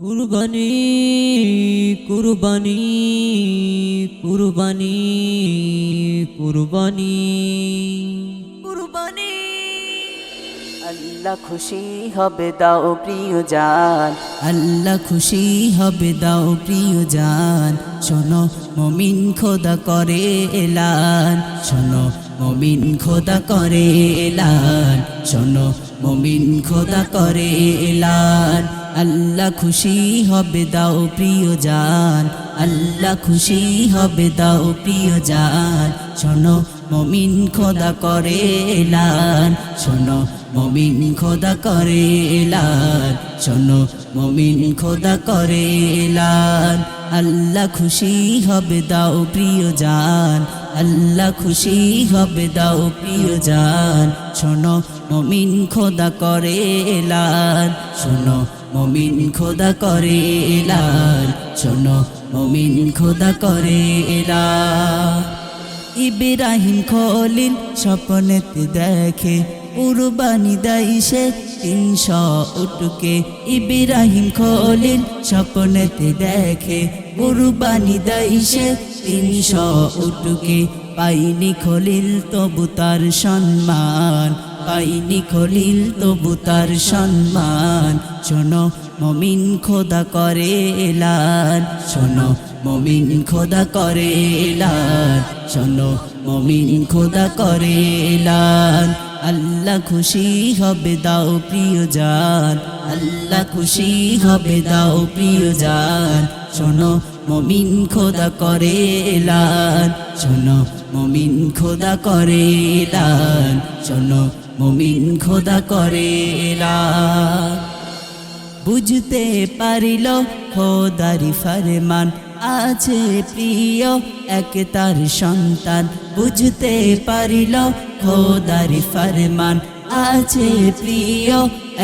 কুরবানি কুরবানি কুরবানি কুরবানি। কুরবানি। আল্লাহ খুশি হবে দাও প্রিয় জান। আল্লাহ খুশি হবে দাও প্রিয় জান। শোনো মমিন খোদা করে এলান। শোনো মমিন খোদা করে এলান। শোনো মমিন খোদা করে এলান। আল্লাহ খুশি হবে, দাও প্রিয় জান। আল্লাহ খুশি হবে, দাও প্রিয় জান। শোনো, মমিন খোদা করে এলান শোনো মমিন খোদা করে এলান। শোনো, মমিন খোদা করে এলান। আল্লাহ খুশি হবে, দাও প্রিয় জান। আল্লাহ খুশি হবে, দাও প্রিয় জান। শোনো, মমিন খোদা করে এলান। শোনো, মমিন খোদা করে এলান। শোনো, মমিন খোদা করে এলান। ইব্রাহিম খলিল স্বপ্নেতে দেখে কুরবানি দেয় সে তিনশো উটকে। ইব্রাহিম খলিল স্বপ্নেতে দেখে, কুরবানি দেয় সে তিনশো উটকে। পাইনি খলিল তবু তার সম্মান, পাইনি খলিল তবু তার সম্মান। শোনো, মমিন খোদা করে এলান, শোনো, মমিন খোদা করে এলান, শোনো, মমিন খোদা করে এলান। আল্লাহ খুশি হবে, দাও প্রিয় জান। আল্লাহ খুশি হবে, দাও প্রিয় জান। শোনো, মমিন খোদা করে লান শোনো, মমিন খোদা করে লান শোনো, মমিন খোদা করে এলান। বুঝতে পারিল, খোদারি ফরমান আছে প্রিয়, এক তার সন্তান। বুঝতে পারিল, খোদারি ফরমান আছে প্রিয়,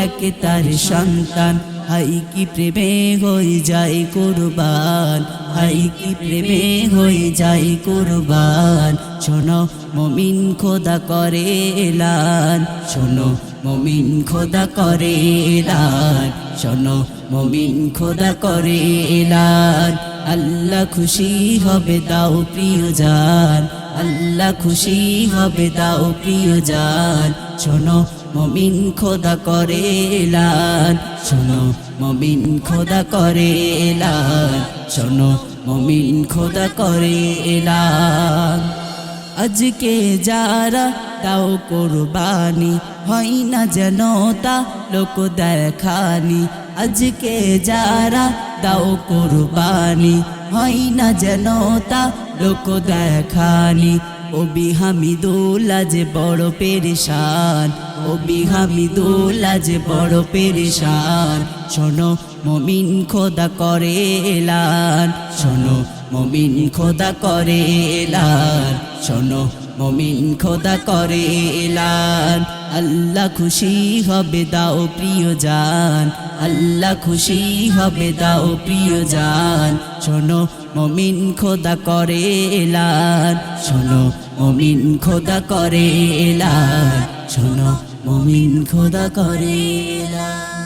এক তার সন্তান। হাই কি প্রেমে হয়ে যায় কুরবান, হাই কি প্রেমে হয়ে যায় কুরবান। শোনো, মমিন খোদা করে এলান, শোনো মমিন খোদা করে এলান। শোনো, মমিন খোদা করে এলান। আল্লাহ খুশি হবে দাও প্রিয় জান। আল্লাহ খুশি হবে দাও প্রিয় জান। শোনো, মমিন খোদা করে এলান। শোনো, মমিন খোদা করে এলান। শোনো, মমিন খোদা করে এলান। আজকে যারা দাও কোরবানি, হয় না যেন তা লোক দেখানি। আজকে যারা দাও কোরবানি, হয় না যেন তা লোক দেখানি। ও বিহামিদুল্লা যে বড় পেরেশান। ও বিহামিদুল্লা যে বড় পেরেশান। শোনো, মমিন খোদা করে এলান। শোনো মমিন খোদা করে এলান। শোনো, মমিন খোদা করে এলান। আল্লাহ খুশি হবে, দাও প্রিয় জান। আল্লাহ খুশি হবে, দাও প্রিয় জান। শোনো, মমিন খোদা করে এলান। শোনো, মমিন খোদা করে এলান। শোনো, মমিন খোদা করে এলান।